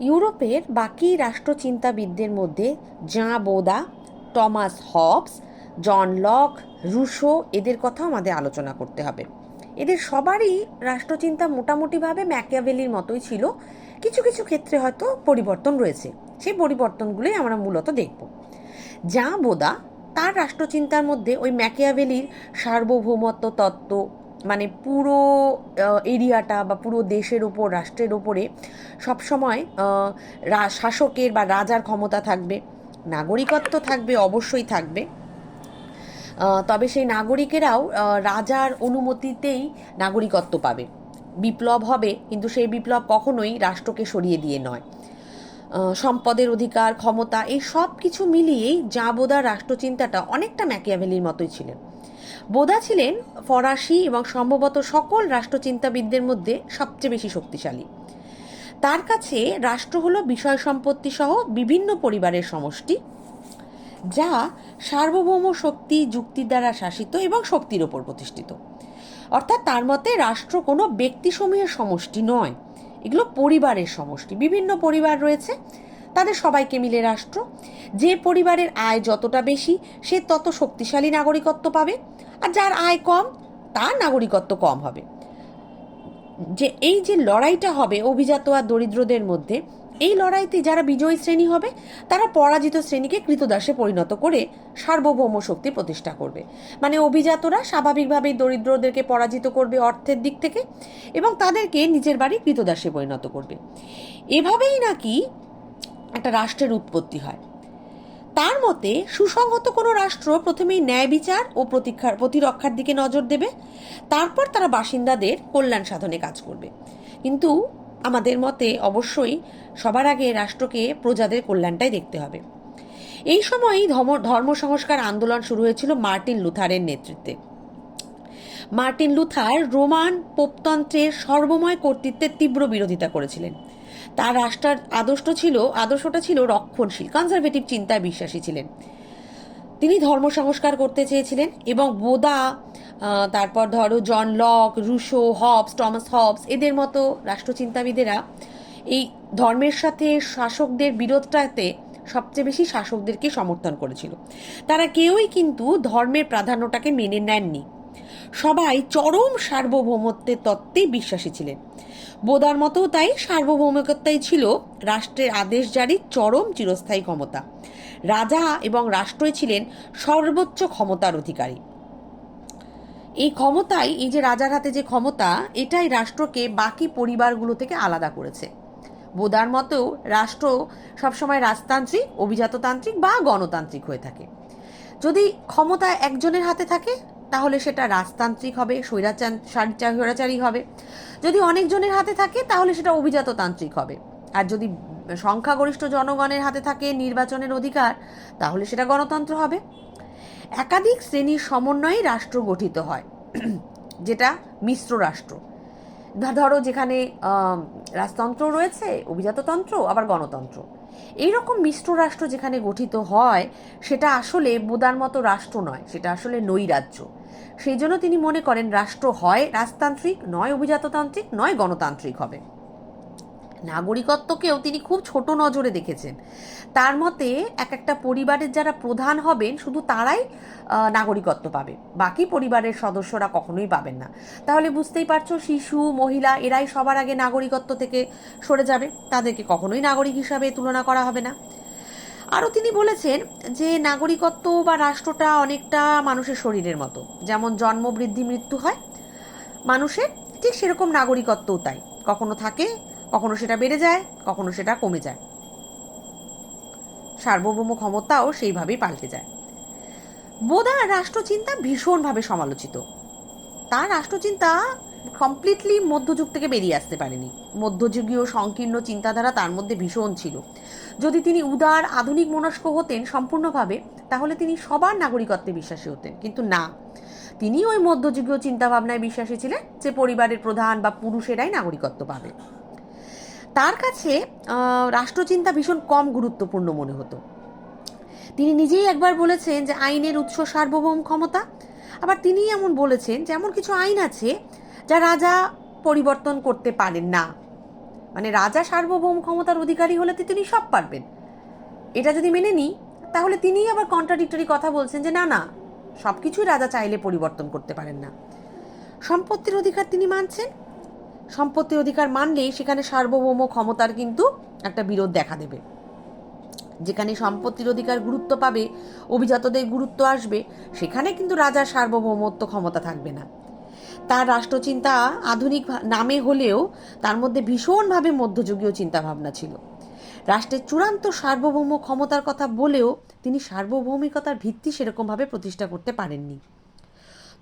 ইউরোপের বাকি রাষ্ট্রচিন্তাবিদদের মধ্যে Jean Bodin, Thomas Hobbes, John Locke, Rousseau এদের কথাও আমাদের আলোচনা করতে হবে। এদের সবারই রাষ্ট্রচিন্তা মোটামুটিভাবে ম্যাকিয়াভেলির মতোই ছিল। কিছু কিছু ক্ষেত্রে হয়তো পরিবর্তন রয়েছে। সেই পরিবর্তনগুলোই আমরা মূলত দেখব। জাঁ বোদা তার রাষ্ট্রচিন্তার মধ্যে ওই ম্যাকিয়াভেলির সার্বভৌমত্ব তত্ত্ব মানে পুরো এরিয়াটা বা পুরো দেশের ওপর, রাষ্ট্রের ওপরে সবসময় শাসকের বা রাজার ক্ষমতা থাকবে, নাগরিকত্ব থাকবে, অবশ্যই থাকবে। তবে সেই নাগরিকেরাও রাজার অনুমতিতেই নাগরিকত্ব পাবে। বিপ্লব হবে, কিন্তু সেই বিপ্লব কখনোই রাষ্ট্রকে সরিয়ে দিয়ে নয়। সম্পদের অধিকার, ক্ষমতা, এই সব কিছু মিলিয়েই জাবোদা রাষ্ট্রচিন্তাটা অনেকটা ম্যাকিয়াভেলির মতোই ছিলেন। বোদা ছিলেন ফরাসি এবং সম্ভবত সকল রাষ্ট্রচিন্তাবিদদের মধ্যে সবচেয়ে বেশি শক্তিশালী। তার কাছে রাষ্ট্র হলো বিষয় সম্পত্তি সহ বিভিন্ন পরিবারের সমষ্টি, যা সার্বভৌম শক্তি যুক্তি দ্বারা শাসিত এবং শক্তির ওপর প্রতিষ্ঠিত। অর্থাৎ তার মতে রাষ্ট্র কোনো ব্যক্তিসমূহের সমষ্টি নয়, এগুলো পরিবারের সমষ্টি। বিভিন্ন পরিবার রয়েছে তাদের সবাইকে মিলে রাষ্ট্র। যে পরিবারের আয় যতটা বেশি, সে তত শক্তিশালী নাগরিকত্ব পাবে। আর যার আয় কম, তার নাগরিকত্ব কম হবে। যে এই যে লড়াইটা হবে অভিজাত আর দরিদ্রদের মধ্যে, এই লড়াইতে যারা বিজয়ী শ্রেণি হবে, তারা পরাজিত শ্রেণীকে কৃতদাসে পরিণত করে সার্বভৌম শক্তি প্রতিষ্ঠা করবে। মানে অভিজাতরা স্বাভাবিকভাবেই দরিদ্রদেরকে পরাজিত করবে অর্থের দিক থেকে এবং তাদেরকে নিজের বাড়ি কৃতদাসে পরিণত করবে। এভাবেই নাকি একটা রাষ্ট্রের উৎপত্তি হয়। তার মতে, সুসংহত কোনো রাষ্ট্র প্রথমেই ন্যায় বিচার ও প্রতীক্ষার, প্রতিরক্ষার দিকে নজর দেবে। তারপর তারা বাসিন্দাদের কল্যাণ সাধনে কাজ করবে। কিন্তু আমাদের মতে অবশ্যই সবার আগে রাষ্ট্রকে প্রজাদের কল্যাণটাই দেখতে হবে। এই সময়ই ধর্ম ধর্ম সংস্কার আন্দোলন শুরু হয়েছিল মার্টিন লুথারের নেতৃত্বে। মার্টিন লুথার রোমান পোপতন্ত্রের সর্বময় কর্তৃত্বের তীব্র বিরোধিতা করেছিলেন। তার রাষ্ট্রের আদর্শ ছিল, আদর্শটা ছিল রক্ষণশীল কনজারভেটিভ চিন্তায় বিশ্বাসী ছিলেন। তিনি ধর্ম সংস্কার করতে চেয়েছিলেন এবং বোদা তারপর ধরো John Locke, Rousseau, Hobbes, Thomas Hobbes, এদের মতো রাষ্ট্রচিন্তাবিদেরা এই ধর্মের সাথে শাসকদের বিরোধটাতে সবচেয়ে বেশি শাসকদেরকে সমর্থন করেছিল। তারা কেউই কিন্তু ধর্মের প্রাধান্যটাকে মেনে নেননি। সবাই চরম সার্বভৌমত্বের তত্ত্বে বিশ্বাসী ছিলেন। বোদার মতো তাই সার্বভৌমিকতাই ছিল রাষ্ট্রের আদেশ জারির চরম চিরস্থায়ী ক্ষমতা। রাজা এবং রাষ্ট্রই ছিলেন সর্বোচ্চ ক্ষমতার অধিকারী। এই ক্ষমতাই, এই যে রাজার হাতে যে ক্ষমতা, এটাই রাষ্ট্রকে বাকি পরিবারগুলো থেকে আলাদা করেছে। বোদার মতেও রাষ্ট্র সবসময় রাজতান্ত্রিক, অভিজাততান্ত্রিক বা গণতান্ত্রিক হয়ে থাকে। যদি ক্ষমতা একজনের হাতে থাকে তাহলে সেটা রাজতান্ত্রিক হবে, স্বৈরাচার হবে। যদি অনেকজনের হাতে থাকে, তাহলে সেটা অভিজাততান্ত্রিক হবে। আর যদি সংখ্যাগরিষ্ঠ জনগণের হাতে থাকে নির্বাচনের অধিকার, তাহলে সেটা গণতন্ত্র হবে। একাধিক শ্রেণির সমন্বয়ে রাষ্ট্র গঠিত হয়, যেটা মিশ্র রাষ্ট্র। ধরো যেখানে রাজতন্ত্র রয়েছে, অভিজাততন্ত্র, আবার গণতন্ত্র। এইরকম মিশ্র রাষ্ট্র যেখানে গঠিত হয়, সেটা আসলে বোদার মতো রাষ্ট্র নয়, সেটা আসলে নৈরাজ্য। সেই জন্য তিনি মনে করেন রাষ্ট্র হয় রাজতান্ত্রিক, নয় অভিজাততান্ত্রিক, নয় গণতান্ত্রিক হবে। নাগরিকত্বকেও তিনি খুব ছোট নজরে দেখেছেন। তার মতে এক একটা পরিবারের যারা প্রধান হবেন, শুধু তারাই নাগরিকত্ব পাবে। বাকি পরিবারের সদস্যরা কখনোই পাবেন না। তাহলে বুঝতেই পারছ, শিশু, মহিলা, এরাই সবার আগে নাগরিকত্ব থেকে সরে যাবে। তাদেরকে কখনোই নাগরিক হিসাবে তুলনা করা হবে না। আরও তিনি বলেছেন যে নাগরিকত্ব বা রাষ্ট্রটা অনেকটা মানুষের শরীরের মতো। যেমন জন্ম বৃদ্ধি মৃত্যু হয়, মানুষের ঠিক সেরকম নাগরিকত্বও তাই। কখনো থাকে, কখনো সেটা বেড়ে যায়, কখনো সেটা কমে যায়। সার্বভৌম ক্ষমতাও সেইভাবেই পাল্টে যায়। বোধা রাষ্ট্রচিন্তা ভীষণভাবে সমালোচিত। তার রাষ্ট্রচিন্তা কমপ্লিটলি মধ্যযুগ থেকে বেরিয়ে আসতে পারেনি। মধ্যযুগীয় সংকীর্ণ চিন্তাধারা তার মধ্যে ভীষণ ছিল। যদি তিনি উদার, আধুনিক মনস্ক হতেন সম্পূর্ণভাবে, তাহলে তিনি সবার নাগরিকত্বে বিশ্বাসী হতেন। কিন্তু না। তিনি ওই মধ্যযুগীয় চিন্তাভাবনায় বিশ্বাসী ছিলেন যে পরিবারের প্রধান বা পুরুষেরাই নাগরিকত্ব পাবে। তার কাছে রাষ্ট্রচিন্তা ভীষণ কম গুরুত্বপূর্ণ মনে হতো। তিনি নিজেই একবার বলেছেন যে আইনের উৎস সার্বভৌম ক্ষমতা। আবার তিনি এমন বলেছেন যে এমন কিছু আইন আছে যা রাজা পরিবর্তন করতে পারেন না। মানে রাজা সার্বভৌম ক্ষমতার অধিকারী হলে তো তিনি সব পারবেন। এটা যদি মেনে নিই, তাহলে তিনিই আবার কন্ট্রাডিক্টরি কথা বলছেন যে না না সব কিছুই রাজা চাইলে পরিবর্তন করতে পারেন না। সম্পত্তির অধিকার তিনি মানছেন। সম্পত্তির অধিকার মানলেই সেখানে সার্বভৌম ক্ষমতার কিন্তু একটা বিরোধ দেখা দেবে। যেখানে সম্পত্তির অধিকার গুরুত্ব পাবে, অভিজাতদের গুরুত্ব আসবে, সেখানে কিন্তু রাজার সার্বভৌমত্ব ক্ষমতা থাকবে না। তার রাষ্ট্রচিন্তা আধুনিক নামে হলেও তার মধ্যে ভীষণভাবে মধ্যযুগীয় চিন্তাভাবনা ছিল। রাষ্ট্রের চূড়ান্ত সার্বভৌম ক্ষমতার কথা বলেও তিনি সার্বভৌমিকতার ভিত্তি সেরকমভাবে প্রতিষ্ঠা করতে পারেননি।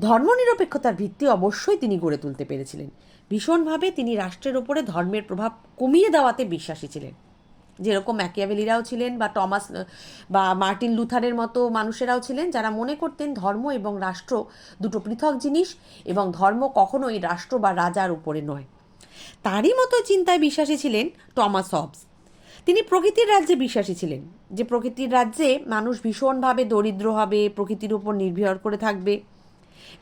ধর্মনিরপেক্ষতার ভিত্তি অবশ্যই তিনি গড়ে তুলতে পেরেছিলেন। ভীষণভাবে তিনি রাষ্ট্রের ওপরে ধর্মের প্রভাব কমিয়ে দেওয়াতে বিশ্বাসী ছিলেন। যেরকম ম্যাকিয়াভেলিরাও ছিলেন বা টমাস বা মার্টিন লুথারের মতো মানুষেরাও ছিলেন যারা মনে করতেন ধর্ম এবং রাষ্ট্র দুটো পৃথক জিনিস এবং ধর্ম কখনোই রাষ্ট্র বা রাজার উপরে নয়। তারই মতো চিন্তায় বিশ্বাসী ছিলেন টমাস হবস। তিনি প্রকৃতির রাজ্যে বিশ্বাসী ছিলেন, যে প্রকৃতির রাজ্যে মানুষ ভীষণভাবে দরিদ্র হবে, প্রকৃতির উপর নির্ভর করে থাকবে।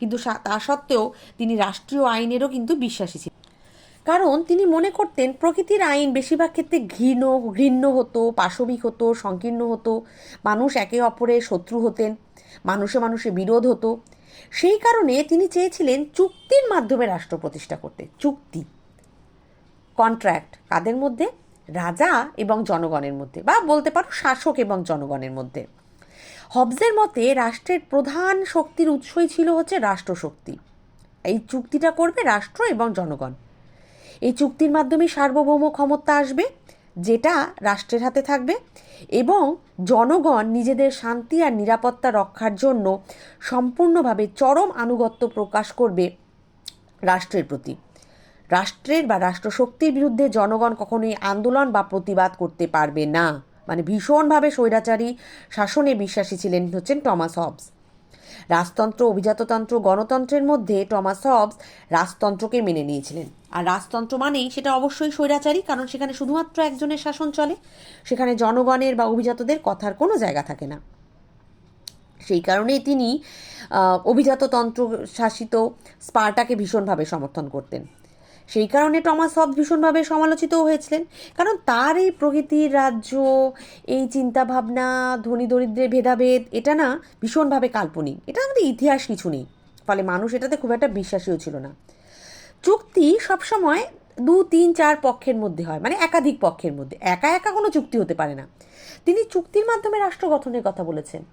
কিন্তু তা সত্ত্বেও তিনি রাষ্ট্রীয় আইনেরও কিন্তু বিশ্বাসী ছিলেন। কারণ তিনি মনে করতেন প্রকৃতির আইন বেশিরভাগ ক্ষেত্রে ঘৃণ, ঘৃণ্য হতো, পাশবিক হতো, সংকীর্ণ হতো। মানুষ একে অপরের শত্রু হতেন, মানুষে মানুষে বিরোধ হতো। সেই কারণে তিনি চেয়েছিলেন চুক্তির মাধ্যমে রাষ্ট্র প্রতিষ্ঠা করতে, চুক্তি কন্ট্রাক্ট কাদের মধ্যে? রাজা এবং জনগণের মধ্যে বা বলতে পারো শাসক এবং জনগণের মধ্যে। হবসের মতে রাষ্ট্রের প্রধান শক্তির উৎসই ছিল হচ্ছে রাষ্ট্রশক্তি। এই চুক্তিটা করবে রাষ্ট্র এবং জনগণ। এই চুক্তির মাধ্যমে সার্বভৌম ক্ষমতা আসবে, যেটা রাষ্ট্রের হাতে থাকবে, এবং জনগণ নিজেদের শান্তি আর নিরাপত্তা রক্ষার জন্য সম্পূর্ণভাবে চরম আনুগত্য প্রকাশ করবে রাষ্ট্রের প্রতি। রাষ্ট্রের বা রাষ্ট্রশক্তির বিরুদ্ধে জনগণ কখনোই আন্দোলন বা প্রতিবাদ করতে পারবে না। মানে ভীষণভাবে স্বৈরাচারী শাসনে বিশ্বাসী ছিলেন হচ্ছেন টমাস হবস। রাজতন্ত্র, অভিজাততন্ত্র, গণতন্ত্রের মধ্যে টমাস হবস রাজতন্ত্রকে মেনে নিয়েছিলেন। আর রাজতন্ত্র মানেই সেটা অবশ্যই স্বৈরাচারী, কারণ সেখানে শুধুমাত্র একজনের শাসন চলে, সেখানে জনগণের বা অভিজাতদের কথার কোনো জায়গা থাকে না। সেই কারণেই তিনি অভিজাততন্ত্র শাসিত স্পার্টাকে ভীষণভাবে সমর্থন করতেন। সেই কারণে টমাস হব ভীষণভাবে সমালোচিতও হয়েছিলেন। কারণ তার এই প্রকৃতির রাজ্য, এই চিন্তাভাবনা, ধনী দরিদ্রের ভেদাভেদ, এটা না ভীষণভাবে কাল্পনিক। এটা আমাদের ইতিহাস কিছু নেই। ফলে মানুষ এটাতে খুব একটা বিশ্বাসীও ছিল না। চুক্তি সবসময় দু, তিন, চার পক্ষের মধ্যে হয় মানে একাধিক পক্ষের মধ্যে। একা একা কোনো চুক্তি হতে পারে না। তিনি চুক্তির মাধ্যমে রাষ্ট্র গঠনের কথা বলেছেন।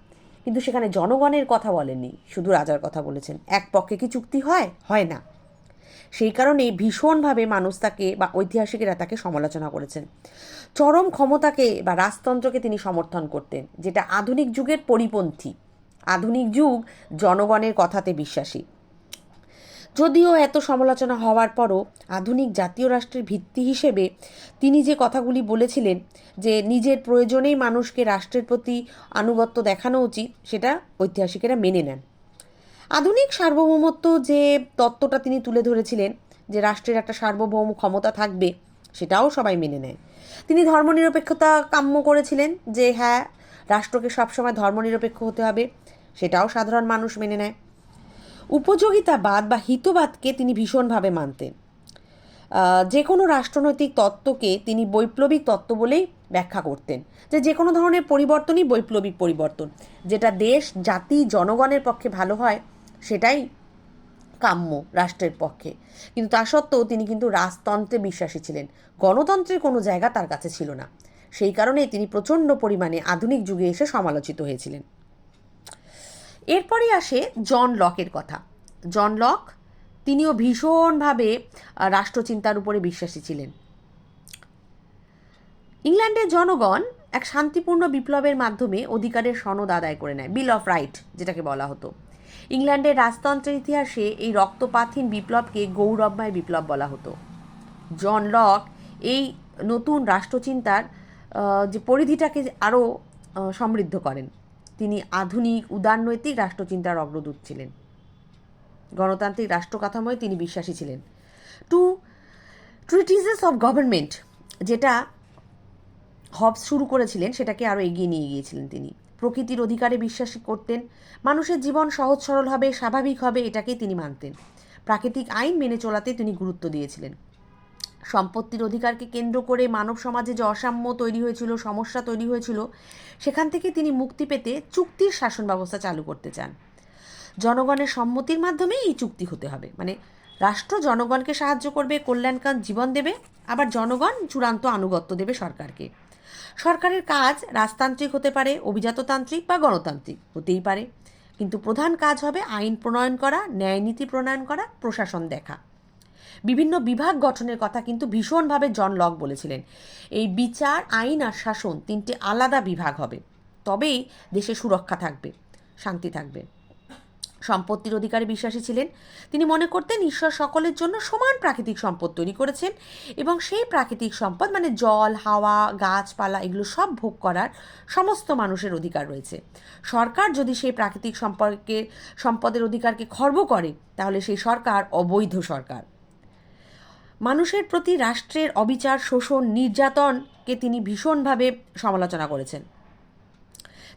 কিন্তু সেখানে জনগণের কথা বলেননি, শুধু রাজার কথা বলেছেন। এক পক্ষে কি চুক্তি হয়? হয় না। সেই কারণে ভীষণভাবে মানুষ তাকে বা ঐতিহাসিকেরা তাকে সমালোচনা করেছেন। চরম ক্ষমতাকে বা রাজতন্ত্রকে তিনি সমর্থন করতেন, যেটা আধুনিক যুগের পরিপন্থী। আধুনিক যুগ জনগণের কথাতে বিশ্বাসী। যদিও এত সমালোচনা হওয়ার পরও আধুনিক জাতীয় রাষ্ট্রের ভিত্তি হিসেবে তিনি যে কথাগুলি বলেছিলেন, যে নিজের প্রয়োজনেই মানুষকে রাষ্ট্রের প্রতি আনুগত্য দেখানো উচিত, সেটা ঐতিহাসিকেরা মেনে নেন। আধুনিক সার্বভৌমত্ব যে তত্ত্বটা তিনি তুলে ধরেছিলেন, যে রাষ্ট্রের একটা সার্বভৌম ক্ষমতা থাকবে, সেটাও সবাই মেনে নেয়। তিনি ধর্মনিরপেক্ষতা কাম্য করেছিলেন, যে হ্যাঁ রাষ্ট্রকে সবসময় ধর্মনিরপেক্ষ হতে হবে, সেটাও সাধারণ মানুষ মেনে নেয়। উপযোগিতাবাদ বা হিতবাদকে তিনি ভীষণভাবে মানতেন। যে কোনো রাষ্ট্রনৈতিক তত্ত্বকে তিনি বৈপ্লবিক তত্ত্ব বলেই ব্যাখ্যা করতেন, যে যে কোনো ধরনের পরিবর্তনই বৈপ্লবিক পরিবর্তন, যেটা দেশ, জাতি, জনগণের পক্ষে ভালো হয় সেটাই কাম্য রাষ্ট্রের পক্ষে। কিন্তু তা সত্ত্বেও তিনি কিন্তু রাজতন্ত্রে বিশ্বাসী ছিলেন। গণতন্ত্রের কোনো জায়গা তার কাছে ছিল না। সেই কারণেই তিনি প্রচণ্ড পরিমাণে আধুনিক যুগে এসে সমালোচিত হয়েছিলেন। এরপরই আসে জন লকের কথা। জন লক তিনিও ভীষণভাবে রাষ্ট্রচিন্তার উপরে বিশ্বাসী ছিলেন। ইংল্যান্ডের জনগণ এক শান্তিপূর্ণ বিপ্লবের মাধ্যমে অধিকারের সনদ আদায় করে নেয় বিল অফ রাইট যেটাকে বলা হতো। ইংল্যান্ডের রাজতন্ত্রের ইতিহাসে এই রক্তপাতহীন বিপ্লবকে গৌরবময় বিপ্লব বলা হতো। জন লক এই নতুন রাষ্ট্রচিন্তার যে পরিধিটাকে আরও সমৃদ্ধ করেন। তিনি আধুনিক, উদারনৈতিক রাষ্ট্রচিন্তার অগ্রদূত ছিলেন। গণতান্ত্রিক রাষ্ট্র কাঠামোয় তিনি বিশ্বাসী ছিলেন। টু ট্রিটিজেস অফ গভর্নমেন্ট, যেটা হবস শুরু করেছিলেন, সেটাকে আরও এগিয়ে নিয়ে গিয়েছিলেন তিনি। প্রকৃতির অধিকারে বিশ্বাসী করতেন। মানুষের জীবন সহজ সরল হবে, স্বাভাবিক হবে, এটাকেই তিনি মানতেন। প্রাকৃতিক আইন মেনে চলাতে তিনি গুরুত্ব দিয়েছিলেন। সম্পত্তির অধিকারকে কেন্দ্র করে মানব সমাজে যে অসাম্য তৈরি হয়েছিল, সমস্যা তৈরি হয়েছিল, সেখান থেকে তিনি মুক্তি পেতে চুক্তির শাসন ব্যবস্থা চালু করতে চান। জনগণের সম্মতির মাধ্যমে এই চুক্তি হতে হবে। মানে রাষ্ট্র জনগণকে সাহায্য করবে কল্যাণকান জীবন দেবে, আবার জনগণ চূড়ান্ত আনুগত্য দেবে সরকারকে। সরকারের কাজ রাজতান্ত্রিক হতে পারে, অভিজাততান্ত্রিক বা গণতান্ত্রিক, হতেই পারে। কিন্তু প্রধান কাজ হবে আইন প্রণয়ন করা ন্যায়নীতি প্রণয়ন করা, প্রশাসন দেখা। বিভিন্ন বিভাগ গঠনের কথা কিন্তু ভীষণভাবে জন লক বলেছিলেন। এই বিচার, আইন আর শাসন তিনটে আলাদা বিভাগ হবে। তবেই দেশে সুরক্ষা থাকবে, শান্তি থাকবে। সম্পত্তির অধিকারে বিশ্বাসী ছিলেন। তিনি মনে করতেন ঈশ্বর সকলের জন্য সমান প্রাকৃতিক সম্পদ তৈরি করেছেন এবং সেই প্রাকৃতিক সম্পদ মানে জল, হাওয়া, গাছপালা এগুলো সব ভোগ করার সমস্ত মানুষের অধিকার রয়েছে। সরকার যদি সেই প্রাকৃতিক সম্পর্কে সম্পদের অধিকারকে খর্ব করে, তাহলে সেই সরকার অবৈধ সরকার। মানুষের প্রতি রাষ্ট্রের অবিচার, শোষণ, নির্যাতনকে তিনি ভীষণভাবে সমালোচনা করেছেন।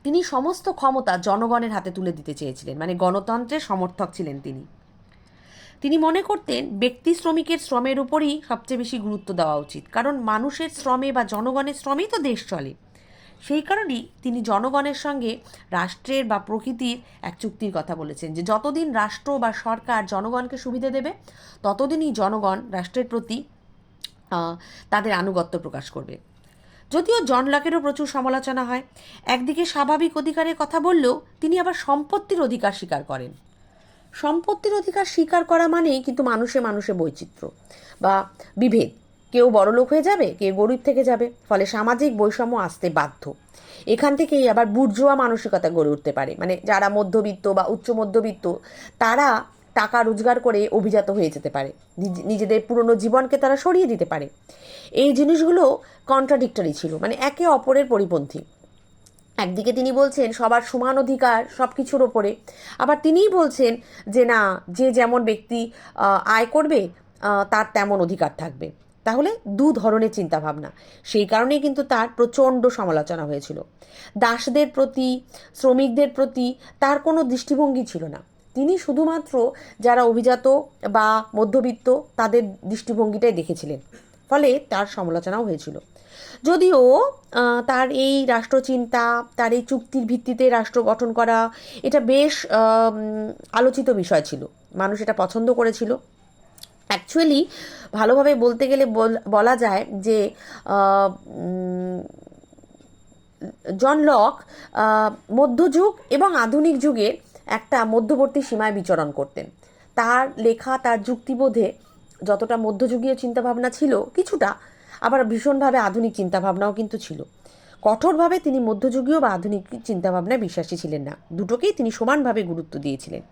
তিনি সমস্ত ক্ষমতা জনগণের হাতে তুলে দিতে চেয়েছিলেন মানে গণতন্ত্রের সমর্থক ছিলেন তিনি। তিনি মনে করতেন ব্যক্তি শ্রমিকের শ্রমের উপরই সবচেয়ে বেশি গুরুত্ব দেওয়া উচিত, কারণ মানুষের শ্রমে বা জনগণের শ্রমেই তো দেশ চলে। সেই কারণেই তিনি জনগণের সঙ্গে রাষ্ট্রের বা প্রকৃতির এক চুক্তির কথা বলেছেন যে, যতদিন রাষ্ট্র বা সরকার জনগণকে সুবিধে দেবে, ততদিনই জনগণ রাষ্ট্রের প্রতি তাদের আনুগত্য প্রকাশ করবে। যদিও জন লকেরও প্রচুর সমালোচনা হয়। একদিকে স্বাভাবিক অধিকারের কথা বললেও তিনি আবার সম্পত্তির অধিকার স্বীকার করেন। সম্পত্তির অধিকার স্বীকার করা মানেই কিন্তু মানুষে মানুষে বৈচিত্র্য বা বিভেদ। কেউ বড়লোক হয়ে যাবে, কেউ গরিব থেকে যাবে, ফলে সামাজিক বৈষম্য আসতে বাধ্য। এখান থেকেই আবার বুর্জোয়া মানসিকতা গড়ে উঠতে পারে। মানে যারা মধ্যবিত্ত বা উচ্চ মধ্যবিত্ত তারা টাকা রোজগার করে অভিজাত হয়ে যেতে পারে। নিজ- নিজেদের পুরনো জীবনকে তারা সরিয়ে দিতে পারে। এই জিনিসগুলো কন্ট্রাডিক্টরি ছিল মানে একে অপরের পরিপন্থী। একদিকে তিনি বলছেন সবার সমান অধিকার সব কিছুর ওপরে, আবার তিনিই বলছেন যে না, যে যেমন ব্যক্তি আয় করবে তার তেমন অধিকার থাকবে। তাহলে দু ধরনের চিন্তাভাবনা। সেই কারণেই কিন্তু তার প্রচণ্ড সমালোচনা হয়েছিল। দাসদের প্রতি, শ্রমিকদের প্রতি তার কোনো দৃষ্টিভঙ্গি ছিল না। তিনি শুধুমাত্র যারা অভিজাত বা মধ্যবিত্ত, তাদের দৃষ্টিভঙ্গিটাই দেখেছিলেন। ফলে তার সমালোচনাও হয়েছিল। যদিও তার এই রাষ্ট্রচিন্তা, তার এই চুক্তির ভিত্তিতে রাষ্ট্র গঠন করা, এটা বেশ আলোচিত বিষয় ছিল। মানুষ এটা পছন্দ করেছিল। অ্যাকচুয়ালি, ভালোভাবে বলতে গেলে বল- যায় যে জন লক মধ্যযুগ এবং আধুনিক যুগের একটা মধ্যবর্তী সীমায় বিচরণ করতেন। তার লেখা, তার যুক্তিবোধে যতটা মধ্যযুগীয় চিন্তাভাবনা ছিল, কিছুটা আবার ভীষণভাবে আধুনিক চিন্তাভাবনাও কিন্তু ছিল। কঠোরভাবে তিনি মধ্যযুগীয় বা আধুনিক চিন্তাভাবনায় বিশ্বাসী ছিলেন না। দুটোকেই তিনি সমানভাবে গুরুত্ব দিয়েছিলেন।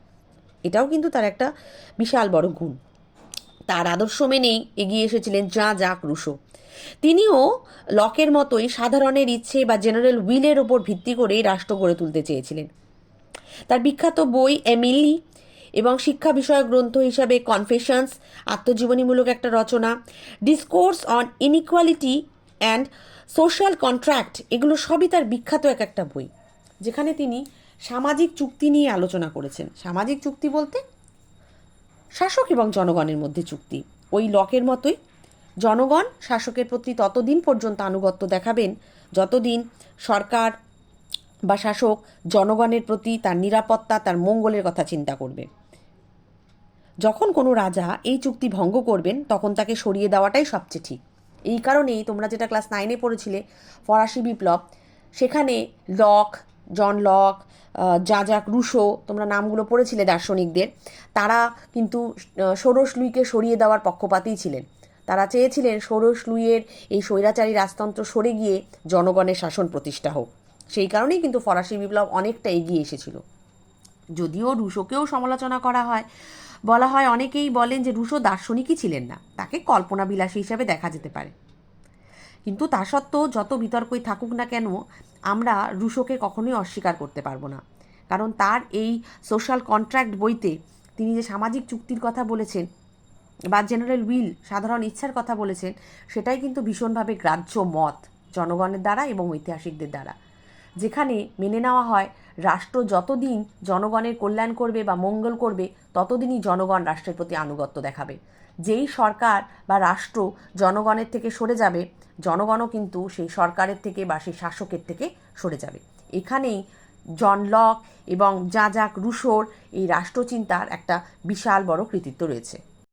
এটাও কিন্তু তার একটা বিশাল বড় গুণ। তার আদর্শ মেনেই এগিয়ে এসেছিলেন যা যাক রুশো তিনিও লকের মতোই সাধারণের ইচ্ছে বা জেনারেল উইলের ওপর ভিত্তি করেই রাষ্ট্র গড়ে তুলতে চেয়েছিলেন। তার বিখ্যাত বই এমিলি এবং শিক্ষা বিষয়ক গ্রন্থ হিসাবে কনফেশনস, আত্মজীবনীমূলক একটা রচনা, discourse on inequality and social contract, এগুলো সবই তার বিখ্যাত এক একটা বই, যেখানে তিনি সামাজিক চুক্তি নিয়ে আলোচনা করেছেন। সামাজিক চুক্তি বলতে শাসক এবং জনগণের মধ্যে চুক্তি। ওই লকের মতোই জনগণ শাসকের প্রতি ততদিন পর্যন্ত আনুগত্য দেখাবেন, যতদিন সরকার বা শাসক জনগণের প্রতি তার নিরাপত্তা, তার মঙ্গলের কথা চিন্তা করবে। যখন কোনো রাজা এই চুক্তি ভঙ্গ করবেন, তখন তাকে সরিয়ে দেওয়াটাই সবচেয়ে ঠিক। এই কারণেই তোমরা যেটা ক্লাস নাইনে পড়েছিলে, ফরাসি বিপ্লব, সেখানে লক, জন লক যা যাক রুশো, তোমরা নামগুলো পড়েছিলে দার্শনিকদের, তারা কিন্তু ষোড়শ লুইকে সরিয়ে দেওয়ার পক্ষপাতেই ছিলেন। তারা চেয়েছিলেন ষোড়শ লুইয়ের এই স্বৈরাচারী রাজতন্ত্র সরে গিয়ে জনগণের শাসন প্রতিষ্ঠা হোক। সেই কারণেই কিন্তু ফরাসি বিপ্লব অনেকটা এগিয়ে এসেছিল। যদিও রুশোকেও সমালোচনা করা হয়। বলা হয় অনেকেই বলেন যে রুশো দার্শনিকই ছিলেন না, তাকে কল্পনা বিলাসী হিসাবে দেখা যেতে পারে। কিন্তু তা সত্ত্বেও যত বিতর্কই থাকুক না কেন, আমরা রুশোকে কখনোই অস্বীকার করতে পারব না। কারণ তার এই সোশ্যাল কন্ট্রাক্ট বইতে তিনি যে সামাজিক চুক্তির কথা বলেছেন বা জেনারেল উইল সাধারণ ইচ্ছার কথা বলেছেন, সেটাই কিন্তু ভীষণভাবে গ্রাহ্য মত জনগণের দ্বারা এবং ঐতিহাসিকদের দ্বারা। যেখানে মেনে নেওয়া হয়, রাষ্ট্র যতদিন জনগণের কল্যাণ করবে বা মঙ্গল করবে, ততদিনই জনগণ রাষ্ট্রের প্রতি আনুগত্য দেখাবে। যেই সরকার বা রাষ্ট্র জনগণের থেকে সরে যাবে, জনগণও কিন্তু সেই সরকারের থেকে বা সেই শাসকের থেকে সরে যাবে। এখানেই জন লক এবং যা যাক রুশোর এই রাষ্ট্রচিন্তার একটা বিশাল বড় কৃতিত্ব রয়েছে।